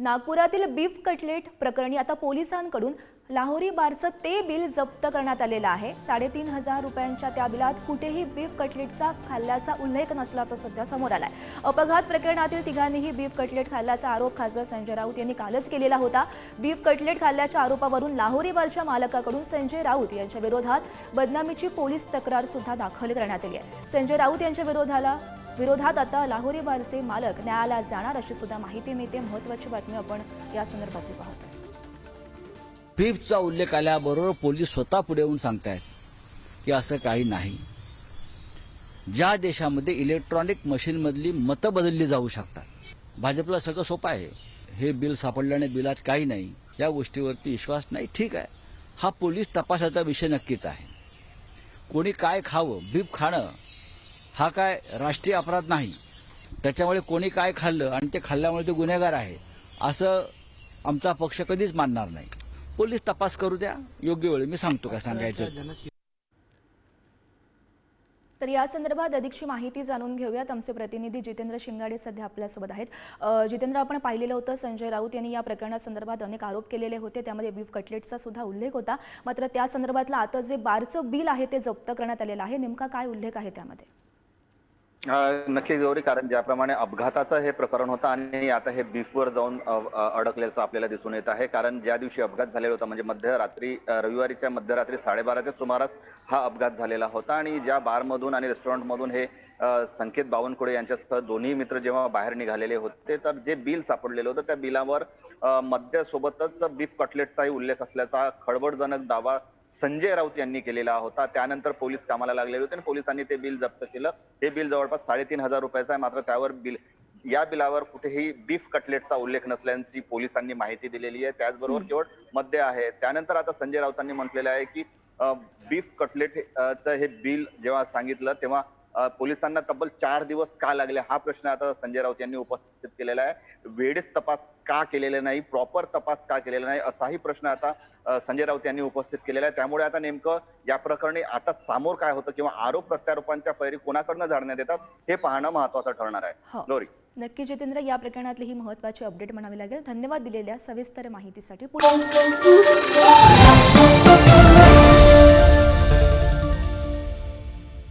नागपुरातील beef cutlet प्रकरणी आता पोलिसांकडून लाहोरी बारचं ते बिल जप्त करण्यात आलेलं आहे. साडेतीन हजार रुपयांच्या त्या बिलात कुठेही बीफ कटलेटचा खाल्ल्याचा उल्लेख नसल्याचा सध्या समोर आलाय. अपघात प्रकरणातील तिघांनीही बीफ कटलेट खाल्ल्याचा आरोप खासदार संजय राऊत यांनी कालच केलेला होता. बीफ कटलेट खाल्ल्याच्या आरोपावरून लाहोरी बारच्या मालकाकडून संजय राऊत यांच्या विरोधात बदनामीची पोलीस तक्रार सुद्धा दाखल करण्यात आली आहे. संजय राऊत यांच्या विरोधाला विरोधात आता लाहोरी बारचे मालक न्यायालयात जाणार अशी सुद्धा माहिती मिळते. महत्वाची बातमी आपण या संदर्भातली पाहतोय. बीफचा उल्लेख आल्याबरोबर पोलीस स्वतः पुढे येऊन सांगतायत की असं काही नाही. ज्या देशामध्ये इलेक्ट्रॉनिक मशीनमधली मतं बदलली जाऊ शकतात भाजपला सगळं सोपं आहे. हे बिल सापडल्याने बिलात काही नाही. या गोष्टीवरती विश्वास नाही ठीक आहे. हा पोलीस तपासाचा विषय नक्कीच आहे. कोणी काय खावं बीप खाणं हा काय राष्ट्रीय अपराध नाही. त्याच्यामुळे कोणी काय खाल्लं आणि ते खाल्ल्यामुळे ते गुन्हेगार आहे असं आमचा पक्ष कधीच मानणार नाही. पोलीस तपास करू द्या योग्य वेळी. मी सांगतो काय सांगायचं. तर या संदर्भात अधिकची माहिती जाणून घेऊयात. आमचे प्रतिनिधी जितेंद्र शिंगाडे सध्या आपल्यासोबत आहेत. जितेंद्र आपण पाहिलेलं होतं संजय राऊत यांनी या प्रकरणासंदर्भात अनेक आरोप केलेले होते. त्यामध्ये बीफ कटलेटचा सुद्धा उल्लेख होता. मात्र त्या संदर्भातला आता जे बारचं बिल आहे ते जप्त करण्यात आलेलं आहे. नेमका काय उल्लेख आहे त्यामध्ये? नक्की गौरी कारण ज्याप्रमाणे अपघाताचं हे प्रकरण होतं आणि आता हे बीफवर जाऊन अ, अडकल्याचं आपल्याला दिसून येत आहे. कारण ज्या दिवशी अपघात झालेला होता म्हणजे मध्यरात्री रविवारीच्या मध्यरात्री साडेबाराच्या सुमारास हा अपघात झालेला होता आणि ज्या बारमधून आणि रेस्टॉरंटमधून हे संकेत बावनकुळे यांच्यासह दोन्ही मित्र जेव्हा बाहेर निघालेले होते तर जे बिल सापडलेलं होतं त्या बिलावर मद्यासोबतच बीफ कटलेटचाही उल्लेख असल्याचा खळबळजनक दावा संजय राऊत यांनी केलेला होता. त्यानंतर पोलीस कामाला लागलेले होते आणि पोलिसांनी ते बिल जप्त केलं. हे बिल जवळपास साडेतीन हजार रुपयाचं आहे. मात्र त्यावर बिल या बिलावर कुठेही बीफ कटलेटचा उल्लेख नसल्याची पोलिसांनी माहिती दिलेली आहे. त्याचबरोबर केवळ मद्य आहे. त्यानंतर आता संजय राऊतांनी म्हटलेलं आहे की बीफ कटलेट हे- बिल जेव्हा सांगितलं तेव्हा पोलिसांना तब्बल चार दिवस का लागले? हा प्रश्न आता संजय राऊत यांनी उपस्थित केलेला आहे. वेळेस तपास का केलेला नाही? प्रॉपर तपास का केलेला नाही? असाही प्रश्न आता संजय राऊत यांनी उपस्थित केलेला आहे. त्यामुळे आता नेमकं या प्रकरणी आता समोर काय होतं किंवा आरोप प्रत्यारोपांच्या पैरी कोणाकडनं झाडण्यात येतात हे पाहणं महत्वाचं ठरणार आहे. हो. लोरी नक्की जितेंद्र या प्रकरणातली ही महत्वाची अपडेट म्हणावी लागेल. धन्यवाद दिलेल्या सविस्तर माहितीसाठी पुढे